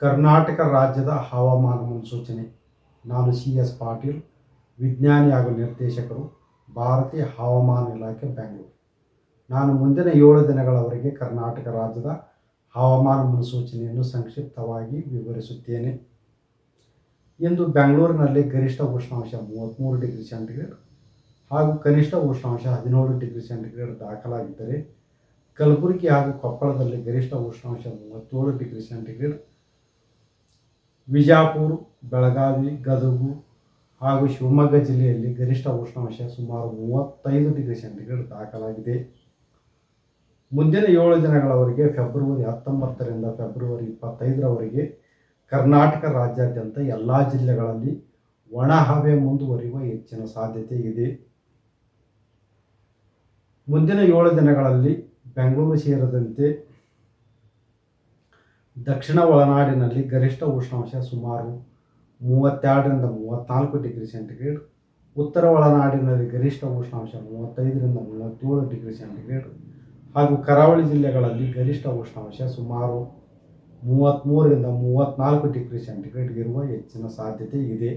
ಕರ್ನಾಟಕ ರಾಜ್ಯದ ಹವಾಮಾನ ಮುನ್ಸೂಚನೆ. ನಾನು ಸಿ ಎಸ್ ಪಾಟೀಲ್, ವಿಜ್ಞಾನಿ ಹಾಗೂ ನಿರ್ದೇಶಕರು, ಭಾರತೀಯ ಹವಾಮಾನ ಇಲಾಖೆ, ಬೆಂಗಳೂರು. ನಾನು ಮುಂದಿನ ಏಳು ದಿನಗಳವರೆಗೆ ಕರ್ನಾಟಕ ರಾಜ್ಯದ ಹವಾಮಾನ ಮುನ್ಸೂಚನೆಯನ್ನು ಸಂಕ್ಷಿಪ್ತವಾಗಿ ವಿವರಿಸುತ್ತೇನೆ. ಇಂದು ಬೆಂಗಳೂರಿನಲ್ಲಿ ಗರಿಷ್ಠ ಉಷ್ಣಾಂಶ ಮೂವತ್ತ್ಮೂರು ಡಿಗ್ರಿ ಸೆಂಟಿಗ್ರೇಡ್ ಹಾಗೂ ಕನಿಷ್ಠ ಉಷ್ಣಾಂಶ ಹದಿನೇಳು ಡಿಗ್ರಿ ಸೆಂಟಿಗ್ರೇಡ್ ದಾಖಲಾಗಿದ್ದರೆ, ಕಲಬುರಗಿ ಹಾಗೂ ಕೊಪ್ಪಳದಲ್ಲಿ ಗರಿಷ್ಠ ಉಷ್ಣಾಂಶ ಮೂವತ್ತೇಳು ಡಿಗ್ರಿ ಸೆಂಟಿಗ್ರೇಡ್ ವಿಜಾಪುರ ಬೆಳಗಾವಿ, ಗದಗು ಹಾಗೂ ಶಿವಮೊಗ್ಗ ಜಿಲ್ಲೆಯಲ್ಲಿ ಗರಿಷ್ಠ ಉಷ್ಣಾಂಶ ಸುಮಾರು ಮೂವತ್ತೈದು ಡಿಗ್ರಿ ಸೆಂಟಿಗ್ರೇಡ್ ದಾಖಲಾಗಿದೆ. ಮುಂದಿನ ಏಳು ದಿನಗಳವರೆಗೆ ಫೆಬ್ರವರಿ ಹತ್ತೊಂಬತ್ತರಿಂದ ಫೆಬ್ರವರಿ ಇಪ್ಪತ್ತೈದರವರೆಗೆ ಕರ್ನಾಟಕ ರಾಜ್ಯಾದ್ಯಂತ ಎಲ್ಲ ಜಿಲ್ಲೆಗಳಲ್ಲಿ ಒಣ ಹವೆ ಮುಂದುವರಿಯುವ ಹೆಚ್ಚಿನ ಸಾಧ್ಯತೆ ಇದೆ. ಮುಂದಿನ ಏಳು ದಿನಗಳಲ್ಲಿ ಬೆಂಗಳೂರು ಸೇರಿದಂತೆ ದಕ್ಷಿಣ ಒಳನಾಡಿನಲ್ಲಿ ಗರಿಷ್ಠ ಉಷ್ಣಾಂಶ ಸುಮಾರು ಮೂವತ್ತೆರಡರಿಂದ ಮೂವತ್ತ್ನಾಲ್ಕು ಡಿಗ್ರಿ ಸೆಂಟಿಗ್ರೇಡ್, ಉತ್ತರ ಒಳನಾಡಿನಲ್ಲಿ ಗರಿಷ್ಠ ಉಷ್ಣಾಂಶ ಮೂವತ್ತೈದರಿಂದ ಮೂವತ್ತೇಳು ಡಿಗ್ರಿ ಸೆಂಟಿಗ್ರೇಡ್ ಹಾಗೂ ಕರಾವಳಿ ಜಿಲ್ಲೆಗಳಲ್ಲಿ ಗರಿಷ್ಠ ಉಷ್ಣಾಂಶ ಸುಮಾರು ಮೂವತ್ತ್ಮೂರರಿಂದ ಮೂವತ್ತ್ನಾಲ್ಕು ಡಿಗ್ರಿ ಸೆಂಟಿಗ್ರೇಡ್ ಇರುವ ಹೆಚ್ಚಿನ ಸಾಧ್ಯತೆ ಇದೆ.